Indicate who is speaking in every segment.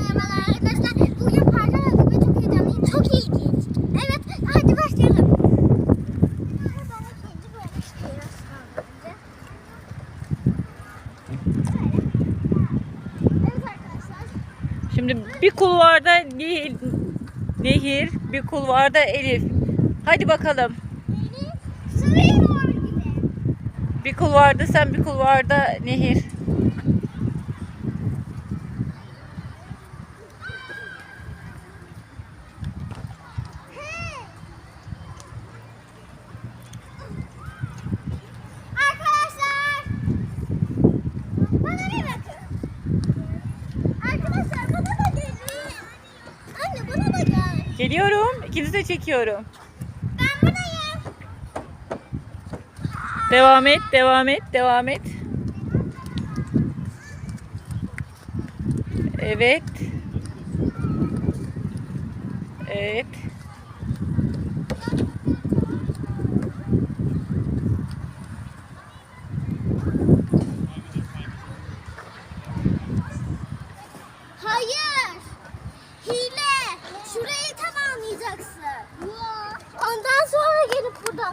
Speaker 1: merhabalar arkadaşlar. Bugün parka ve çok heyecanlıyım. Çok ilginç. Evet, hadi başlayalım.
Speaker 2: Şimdi bir kulvarda Nehir, Nehir bir kulvarda Elif. Hadi bakalım. Bir kulvarda sen bir kulvarda Nehir.
Speaker 1: Arkadaşlar. Bana bir bakın. Arkadaşlar bana da gelin. Anne bana da gel.
Speaker 2: Geliyorum. İkinizi de çekiyorum.
Speaker 1: Ben buradayım.
Speaker 2: Devam et, devam et, devam et. Evet. Evet.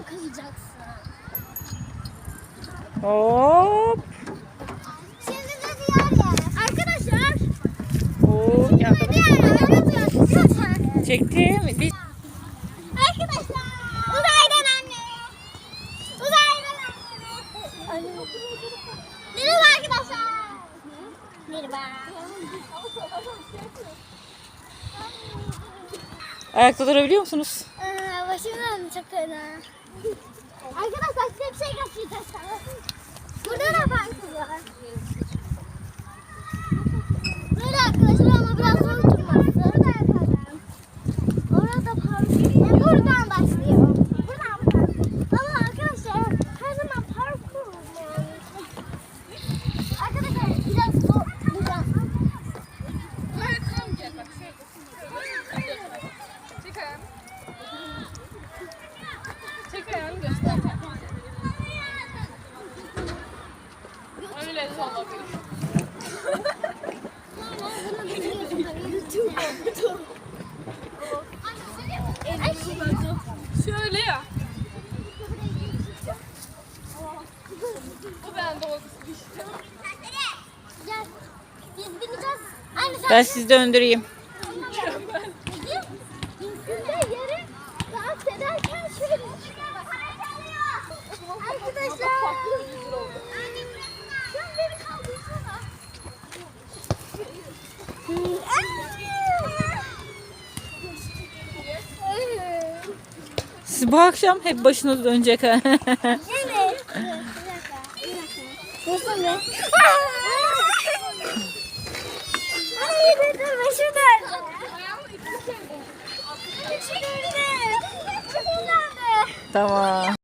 Speaker 1: Kayacaksın.
Speaker 2: Hop.
Speaker 1: Şimdi de diğer yer. Arkadaşlar.
Speaker 2: Oo, yakaladım.
Speaker 1: Diğer yer. Lütfen.
Speaker 2: Çektim. Bir-
Speaker 1: Arkadaşlar. Uzaydan anne. Uzaydan anne. Merhaba arkadaşlar. Merhaba.
Speaker 2: Ayakta durabiliyor musunuz?
Speaker 1: Başım döndü çok fena. Arkadaşlar size bir şey sana. Burada da parkı var. Böyle arkadaşlar ama biraz zor. Burada yapalım. Orada park. Buradan başlıyor. Buradan park. Ama arkadaşlar her zaman parkur yani. Arkadaşlar biraz zor. Biraz.
Speaker 3: Çek ayağını göster. Öyle de olabilir. Şöyle ya. Bu bende olsun işte.
Speaker 1: Gel. Biz bineceğiz. Aynı
Speaker 2: Ben sizi döndüreyim. Siz bu akşam hep başınız dönecek ha.
Speaker 1: Evet. Dursun be.
Speaker 2: Tamam.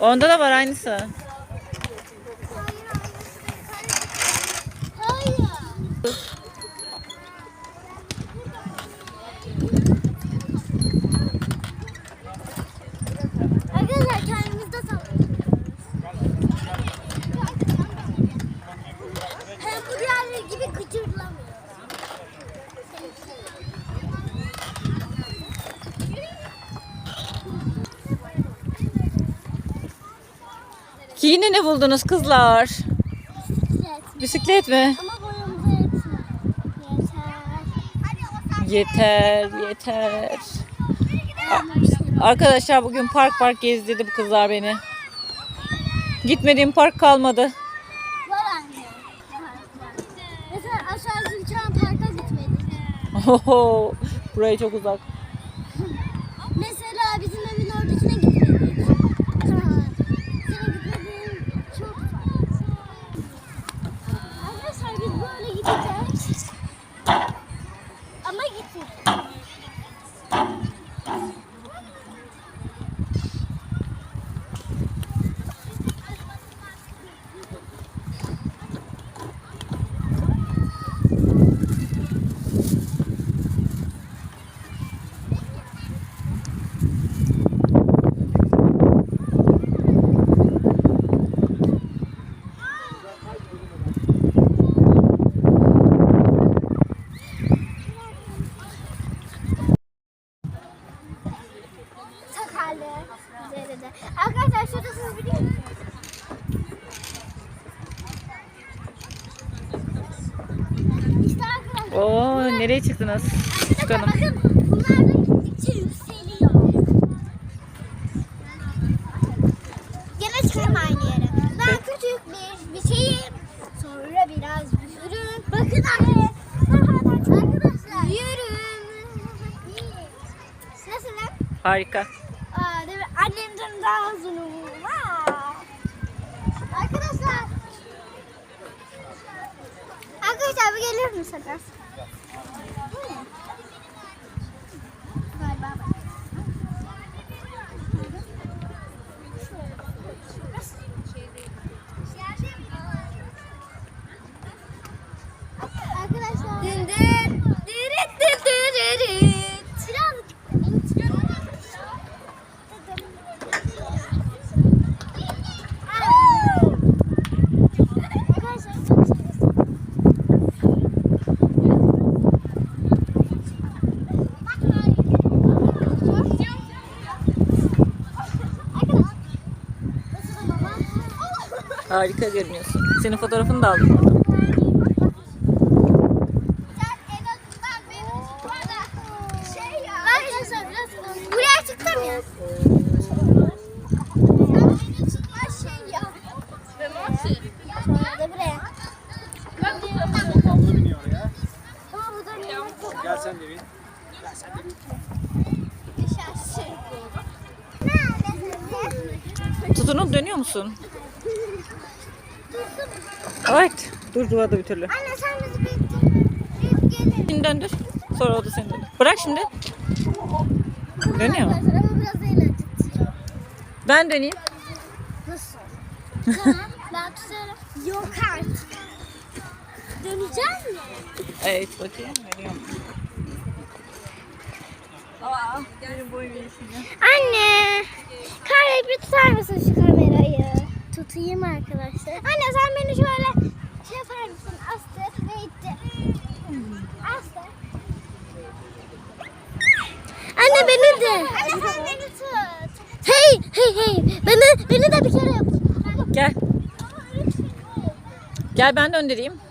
Speaker 2: Onda da var aynısı.
Speaker 1: Arkadaşlar sallıyoruz. Hem bu diğerleri gibi gıcırlamıyor.
Speaker 2: Ki yine ne buldunuz kızlar?
Speaker 1: Bisiklet.
Speaker 2: Bisiklet mi?
Speaker 1: Ama Yeter.
Speaker 2: Yeter. Arkadaşlar bugün park park gezdirdi bu kızlar beni. Gitmediğim park kalmadı.
Speaker 1: Mesela aşağı Zülçan Park'a gitmedik.
Speaker 2: Oho, buraya çok uzak.
Speaker 1: Mesela bizim evin oradakine gitmedik. Ha, Senin gitmediğin çok fazla. Arkadaşlar biz böyle gideceğiz. Ama gittik.
Speaker 2: Oo nereye çıktınız? Çıkalım.
Speaker 1: Bakın bunlar da gittikçe yükseliyor. Gene çıkalım aynı yere. Ben küçük bir bir şeyim. Sonra biraz büyürüm. Bakın anne. Arkadaşlar. Yürüm. Nasıl lan?
Speaker 2: Harika.
Speaker 1: Aa, değil mi? Annemden daha uzunum. Aa. Arkadaşlar. Arkadaşlar bir gelir misiniz?
Speaker 2: Harika görünüyorsun. Senin fotoğrafını da aldım.
Speaker 1: Buraya çıktım ya. Ya.
Speaker 3: Memati.
Speaker 1: De buraya.
Speaker 3: Bak bu
Speaker 4: Abla biniyor ya.
Speaker 1: Ama bu da ne?
Speaker 4: Gel sen de bin. Gel sen de bin.
Speaker 2: Tutunup dönüyor musun? Evet. Dur duvada bir türlü.
Speaker 1: Anne sen bizi gelelim.
Speaker 2: Şimdi döndür. Sonra o da seni döndür. Bırak şimdi. Dönüyor mu? Ben döneyim.
Speaker 1: Nasıl? Ben tutarım. Yok artık. Döneceğiz mi?
Speaker 2: Evet bakayım. Dönüyorum. Aa, benim boyum.
Speaker 1: Anne. Kare bir tutar mısın şu? Tutayım arkadaşlar. Anne sen beni şöyle şey yapar mısın? Astır ve itti. Astır. Anne beni de. Anne sen beni tut. Hey hey hey. Beni, beni de bir kere yap.
Speaker 2: Gel. Gel ben döndüreyim.